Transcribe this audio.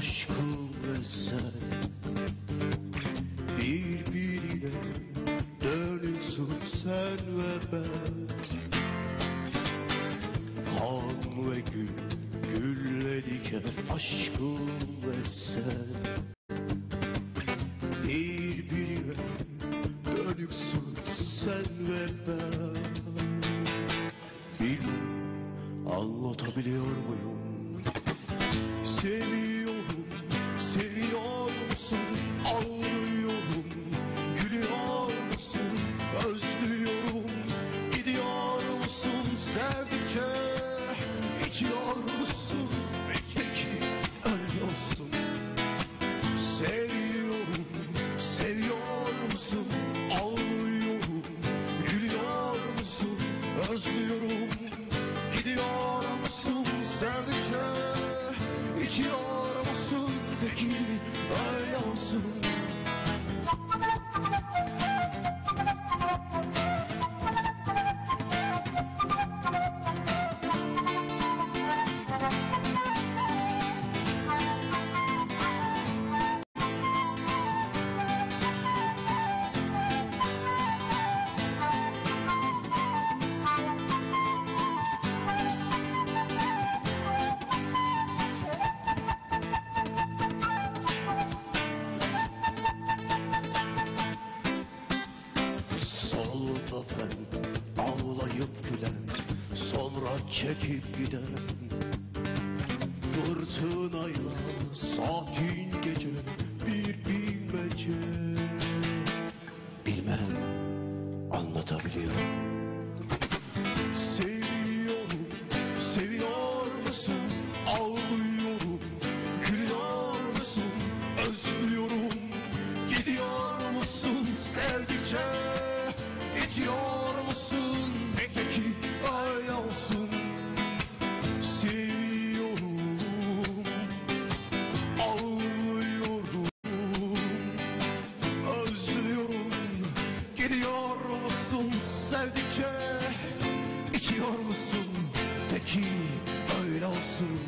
Aşkım ve sen Birbirine dönüksün sen ve ben. Kan ve gül, gülle diken aşkım ve sen Birbirine dönüksün sen ve ben. Bilmem anlatabiliyor muyum Solda ben ağlayıp gülen Sonra çekip giden. Fırtınayla sakin gece Bir bilmece. Bilmem anlatabiliyor sevdikçe içiyor musun? Peki öyle olsun.